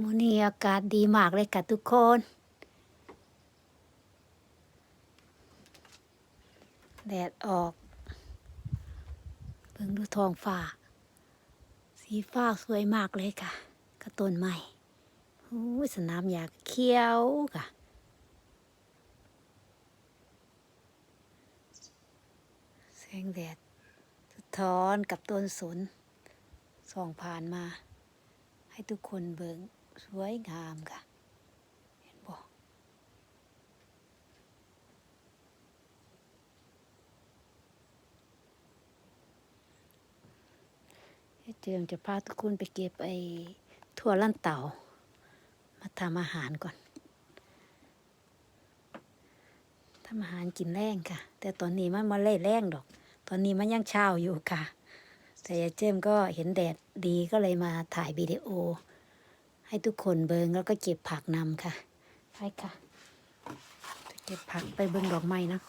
มื้อนี้อากาศดีมากเลยค่ะทุกคน แดดออกเบิ่งดูท้องฟ้า สีฟ้าสวยมากเลยค่ะกระต้นไม้โอ้ยสนามหญ้าเขียวค่ะ แสงแดดสะท้อนกับต้นสนส่องผ่านมาให้ทุกคนเบิ่ง สวยงามค่ะ เห็นบอเจิมจะพาทุกคนไปเก็บไอ้ถั่วลั่นเต่า มาทำอาหารก่อนทำอาหารกินแรงค่ะ แต่ตอนนี้มันมาเล่แรงดอก ตอนนี้มันยังเช้าอยู่ค่ะ แต่ยายเจมก็เห็นแดดดีก็เลยมาถ่ายวิดีโอ ให้ทุกคนเบิงแล้วก็เก็บผักนำค่ะไปค่ะ เก็บผักไปเบิงดอกไม้นะ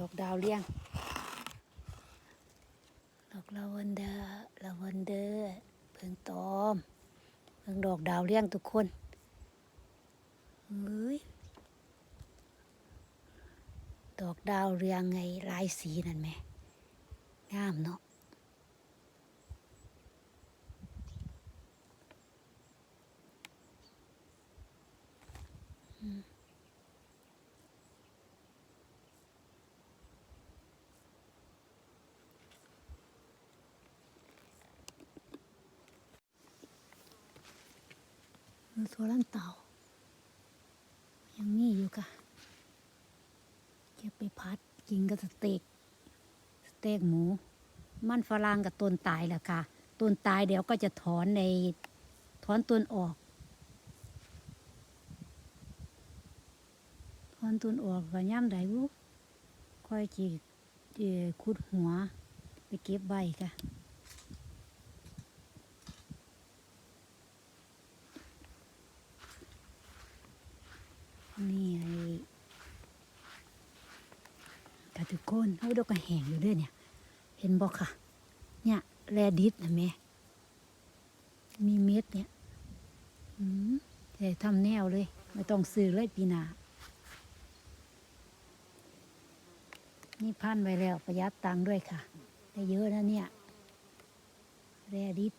ดอกดาวเลี้ยง ดอกลาเวนเดอร์ลาเวนเดอร์เพิงตอมเพิงดอกดาวเลี้ยงทุกคนเฮ้ยดอกดาวเรืองไงลายสีนั่นไหมงามเนาะ มันตัวลันเต่า ยังมีอยู่ค่ะเก็บไปพัดกินกับสเต็กสเต็กหมู มันฝรั่งกับต้นตายแหละค่ะต้นตายเดี๋ยวก็จะถอนในถอนต้นออก ถอนต้นออกก็ย่ำได้บุค่อยจีเอ่อขุดหัว ไปเก็บใบค่ะ นี่ไอ้กระตุกโคนเขาดอกกระแหงอยู่ด้วยเนี่ย เห็นบอกค่ะ เนี่ยแรดิสนะแม่มีเม็ดเนี่ยอืมแต่ทำแนวเลย ไม่ต้องซื้อเลยปีนา นี่พันไว้แล้วประหยัดตังค์ด้วยค่ะ ได้เยอะนะเนี่ย แรดิส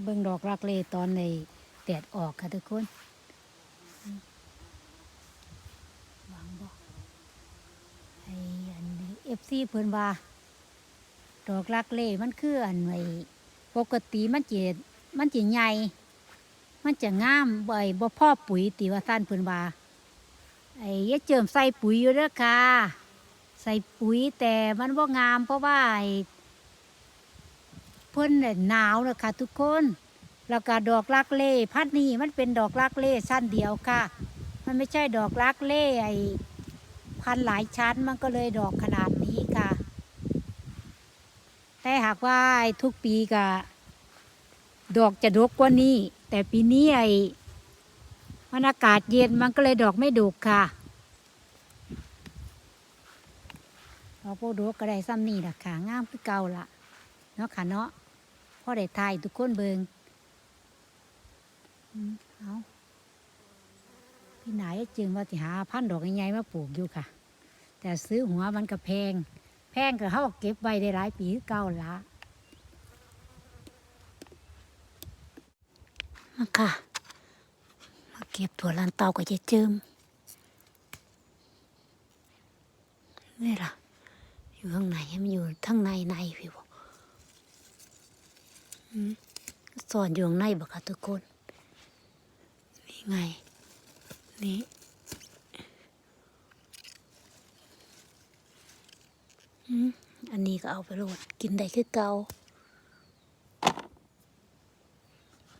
มาเบิ่งดอกรักเลตอนในแดดออกค่ะทุกคนหวังบอกไอ้อันนี้เอฟซีเพิ่นว่า ดอกรักเล่มันคืออันไว้ปกติมันจะมันจะใหญ่ มันจะงามบ่อยบ่พ่อปุ๋ยติว่าท่านเพิ่นว่าไอ้ยาเจิมใส่ปุ๋ยอยู่เด้อค่ะ ใส่ปุ๋ยแต่มันบ่งามเพราะว่าไอ้ เพิ่นน่ะหนาวนะคะทุกคน แล้วก็ดอกลักเล่พัดนี่มันเป็นดอกลักเล่ชั้นเดียวค่ะ มันไม่ใช่ดอกลักเล่ไอพันหลายชั้นมันก็เลยดอกขนาดนี้ค่ะ แต่หากว่าทุกปีก็ดอกจะดกกว่านี้ แต่ปีนี้ไอ้มันอากาศเย็นมันก็เลยดอกไม่ดกค่ะดอกโปดกก็ได้ซ้ำนี่แหละค่ะงามคือเก่าล่ะ เนาะค่ะเนาะพ่อได้ทายทุกคนเบิงเอาพี่นายจึงว่าสิหาพันธุ์ดอกใหญ่ๆมาปลูกอยู่ค่ะ แต่ซื้อหัวมันก็แพง แพงก็เขากเก็บไว้ได้หลายปีเก่าละมาค่ะ มาเก็บถั่วลันเตาก็จะเจิมนี่ล่ะ อยู่ข้างในมันอยู่ข้างในในพี่บ สอนอยู่ข้างในบ่คะทุกคน นี่ไง นี่อืมอันนี้ก็เอาไปโรดกินได้คือเก่า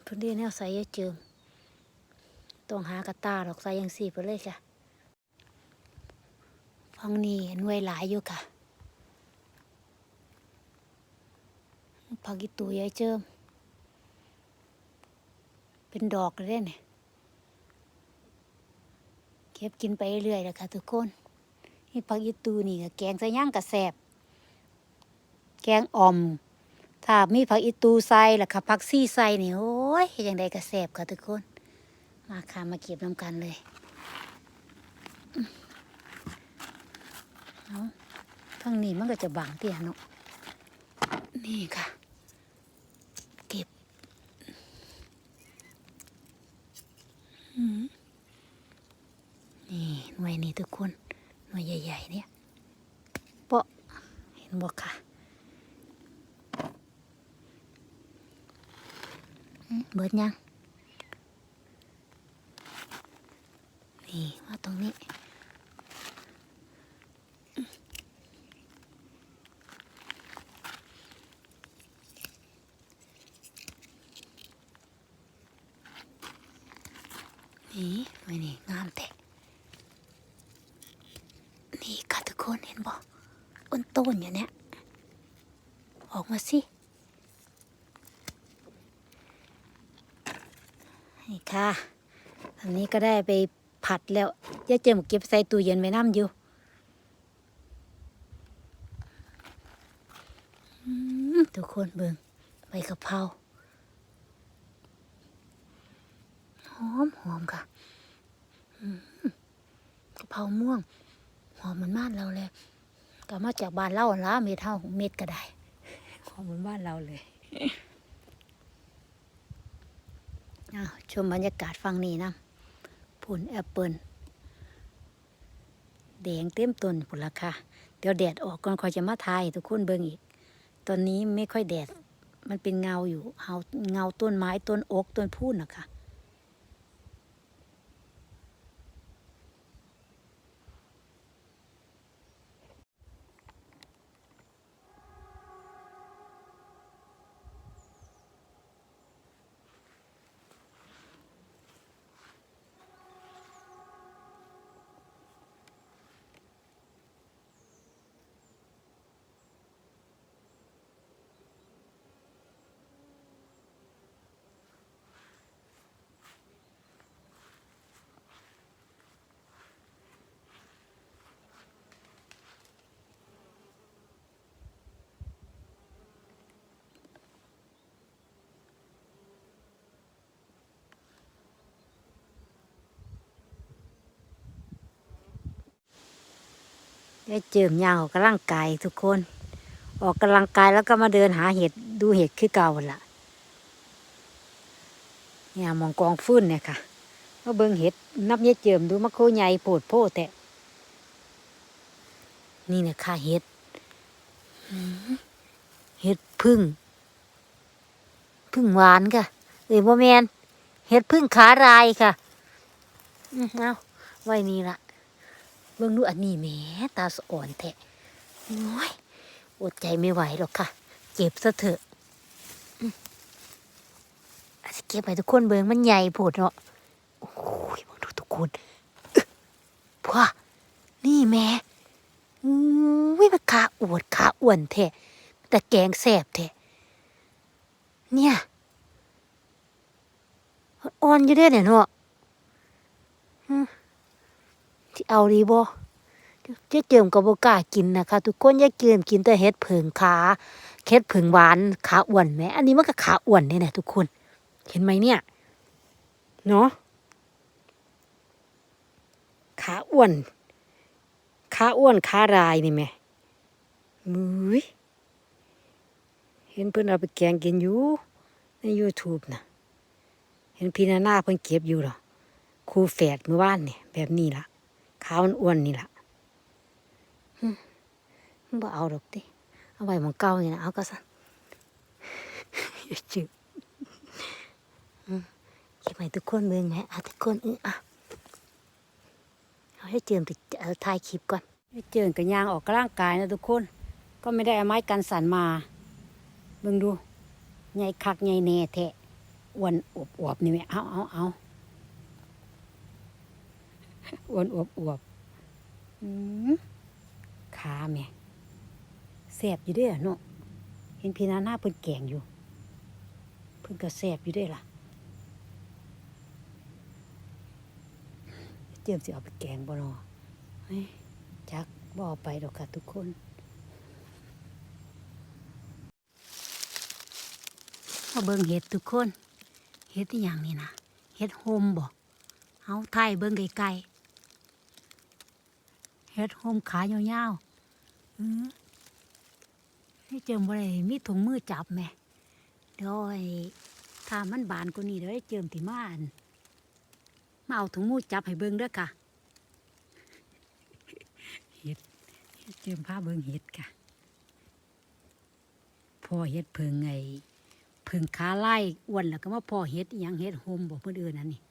เพื้นที่แนวใส่เยอะจิมต้องหากระตาดอกใส่ยังสี่ไปเลยค่ะฟังนี่หน่วยหลายอยู่ค่ะ ผักอีตูยายเจิม เป็นดอกเลยเนี่ยเก็บกินไปเรื่อยๆแหละค่ะทุกคนนี่ผักอีตูนี่ก็แกงใส่ย่างกระแสบ แกงอ่อม ถ้ามีผักอีตูใส่แล้วค่ะผักซี่ใส่นี่โอ้ยเฮ็ดจังไดกระแสบค่ะทุกคน มาค่ะมาเก็บน้ำกันเลยเอาทั้งนี้มันก็จะบางเตี้ยเนาะนี่ค่ะ เก็บอืม นี่หน่วยนี้ทุกคนหน่วยใหญ่ๆเนี่ยเปาะเห็นบอกค่ะเบิดยังนี่มาตรงนี้ นี่ไว้นี่งามแท้นี่ค่ะทุกคนเห็นบอกอ้นต้นอยู่เนี่ยออกมาสินี่ค่ะอันนี้ก็ได้ไปผัดแล้วย่าเจมเก็บใส่ตู้เย็นไว้น้ำอยู่ทุกคนเบิ่งใบกะเพราห อมหอมค่ะอืมกะเพราม่วง หอมเหมือนบ้านเราเลยก็มาจากบ้านเราละเม็ดเท่าเม็ดก็ได้หอมเหมือนบ้านเราเลยอ้าวชมบรรยากาศฟังนี่นะผลแอปเปิลแดงเต็มต้นผลละค่ะ เดี๋ยวแดดออกก่อนคอยจะมาทายให้ทุกคนเบิ่งอีก ตอนนี้ไม่ค่อยแดด มันเป็นเงาอยู่เงาเงาต้นไม้ต้นโอ๊กต้นพูนนะคะ ได้เจิมยางออกกำลังกายทุกคน ออกกำลังกายแล้วก็มาเดินหาเห็ดดูเห็ดคือเก่าละเนี่ยมองกองฟื้นเนี่ยค่ะก็เบิ่งเห็ดนับเยอเจิมดูมะโคใหญ่โปดโพแต่นี่เนี่ยค่ะเห็ดเห็ดพึ่ง พึ่งหวานค่ะเอ้ยโมแมนเห็ดพึ่งขาลายค่ะเอาไว้นี่ละ เบิ่งดูอันนี้แหม่ตาสะอ่อนแท้โอ้ยอดใจไม่ไหวหรอกค่ะ เก็บซะเถอะอืมอาจจะเก็บไปทุกคนเบิ่งมันใหญ่โพดเนาะโอ้ยมองดูทุกคนพ่อนี่แม่อุ้ยมันขาอวดขาอ้วนแท้แต่แกงแสบแท้เนี่ยอ่อนอยู่เด้อเนี่ยเนาะ เอาดีบ่เจ๊เจิมก็บ่กล้ากินนะคะ ทุกคนอย่าเจิมกินแต่เห็ดเผิงขาเห็ดเผิงหวานขาอ้วนแหมอันนี้มันก็ขาอ้วนนี่แหละทุกคน เห็นไหมเนี่ยเนาะขาอ้วนขาอ้วนขารายนี่แหม่มือยเห็นเพิ่นเอาไปแกงกินอยู่ใน YouTube นะเห็นพี่นานาเพิ่นเก็บอยู่หรอครูแฝดเมื่อวานเนี่ยแบบนี้ละ ขาวอ้วนนี่ล่ะหึบ่เอาดอกติเอาไว้มองเก่านี่นะเอาก็สั่นย่าจืดอืมให้ทุกคนเบิ่งแหมเอาทุกคนเอออะเอาให้เจิมไปถ่ายคลิปก่อนให้เจิมกับยางออกกำลังกายนะทุกคน ก็ไม่ได้เอาไม้กันสันมาเบิ่งดูใหญ่คักใหญ่แน่แท้อ้วนอวบๆนี่แหมเอาเอาเอา อ้วนอวบอวบๆอืมขาแม่แสบอยู่เด้วยเนาะเห็นพี่นาหน้าเพิ่นแกงอยู่ เพิ่นก็แสบอยู่เด้วยล่ะเจียมสิเอาไปแกงบ่เนาะเฮ้ยจักบ่เอาไปดอกค่ะทุกคนมาเบิ่งเห็ดทุกคน เห็ดที่อย่างนี้นะเห็ดโฮมบ่เอาไทยเบิ่งไกลๆ เห็ดโฮมขายาวๆเออให้เจิมบ่ได้มีถุงมือจับแหม่เดี๋ยวไอ้ถ้ามันบานกว่านี้เดี๋ยวได้เจิมที่มาอันมาเอาถุงมือจับให้เบิ่งเด้อค่ะเห็ดเฮ็ดเจิมผ้าเบิ่งเห็ดค่ะพอเห็ดเพิงไงพึ่งขาไล่อ้วนแล้วก็มาพ่อเฮ็ดอหยังเฮ็ดโฮมบอกเพื่อนอื่นนั่นนี่